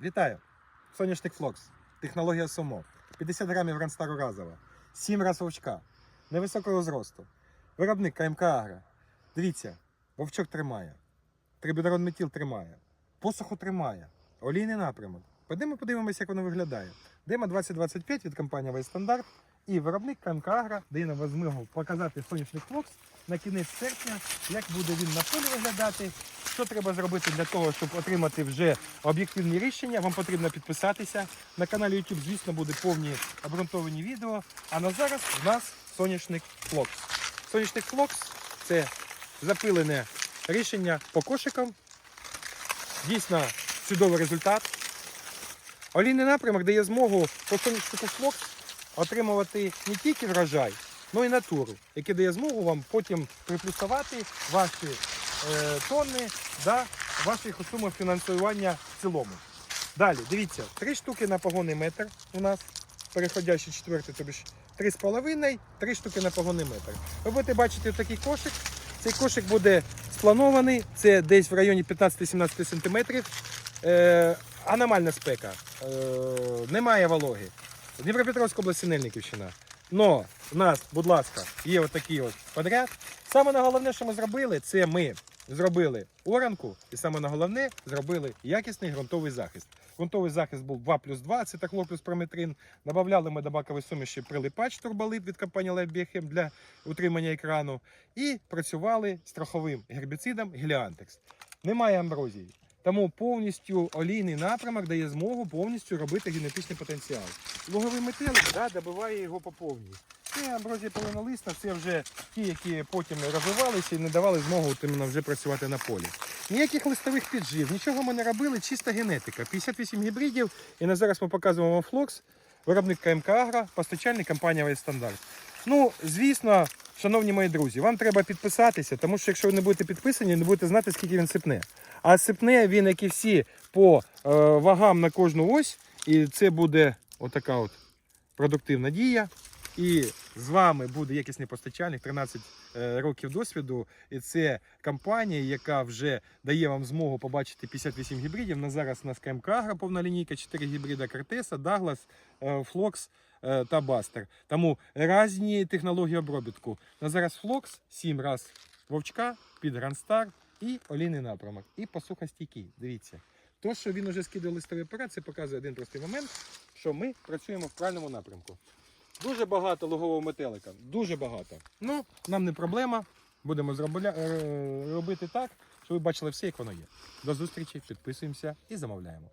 Вітаю! Соняшник Флокс. Технологія СОМО. 50 грамів Ранстару разова. 7 раз вовчка. Невисокого зросту. Виробник КМК Агра. Дивіться, вовчок тримає. Трибюдрон метіл тримає. Посуху тримає. Олійний напрямок. Пойдемо подивимося, як воно виглядає. Дема 2025 від компанії Вайстандарт. І виробник КМК Агро дає нам змогу показати сонячний флокс на кінець серпня, як буде він на полі виглядати, що треба зробити для того, щоб отримати вже об'єктивні рішення. Вам потрібно підписатися. На каналі YouTube, звісно, буде повні обґрунтовані відео. А на зараз в нас сонячник флокс. Сонячник флокс це запилене рішення по кошикам. Дійсно чудовий результат. Олійний напрямок дає змогу по сонячнику флокс отримувати не тільки врожай, але й натуру, який дає змогу вам потім приплюсувати ваші е, тонни до ваших сумах фінансування в цілому. Далі, дивіться, три штуки на погонний метр у нас, переходящий четвертий, тобі ж три з половиною, три штуки на погонний метр. Ви будете бачити такий кошик. Цей кошик буде спланований, це десь в районі 15-17 см. Е, аномальна спека, е, немає вологи. Дніпропетровська область Синельниківщина. Но в нас, будь ласка, є отакий от подряд. Саме на головне, що ми зробили, це ми зробили оранку, і саме на головне зробили якісний ґрунтовий захист. Ґрунтовий захист був 2 плюс 2, це такло плюс прометрин. Добавляли ми до бакової суміші прилипач турболит від компанії LifeBioChem для утримання екрану. І працювали страховим гербіцидом Геліантекс. Немає амброзії. Тому повністю олійний напрямок дає змогу повністю робити генетичний потенціал. Луговий метелик да, добиває його по повній. Це амброзія полинолисна, це вже ті, які потім розвивалися і не давали змогу вже працювати на полі. Ніяких листових піджив, нічого ми не робили, чиста генетика. 58 гібридів. І на зараз ми показуємо вам флокс, виробник КМК Агро, постачальник компанія Вайстандарт. Ну, звісно, шановні мої друзі, вам треба підписатися, тому що якщо ви не будете підписані, не будете знати, скільки він сипне. А сипне він, як і всі, по е, вагам на кожну ось. І це буде отака от продуктивна дія. І з вами буде якісний постачальник, 13 е, років досвіду. І це компанія, яка вже дає вам змогу побачити 58 гібридів. На зараз у нас КМК Агро, повна лінійка, 4 гібрида Картеса, Даглас, Флокс е, та Бастер. Тому різні технології обробітку. На зараз Флокс 7 раз вовчка під Грандстар і олійний напрямок. І посухостійкий. Дивіться. То, що він вже скидав листовий апарат, це показує один простий момент, що ми працюємо в правильному напрямку. Дуже багато лугового метелика, дуже багато. Ну, нам не проблема. Будемо зробля... е, робити так, щоб ви бачили все, як воно є. До зустрічі, підписуємося і замовляємо.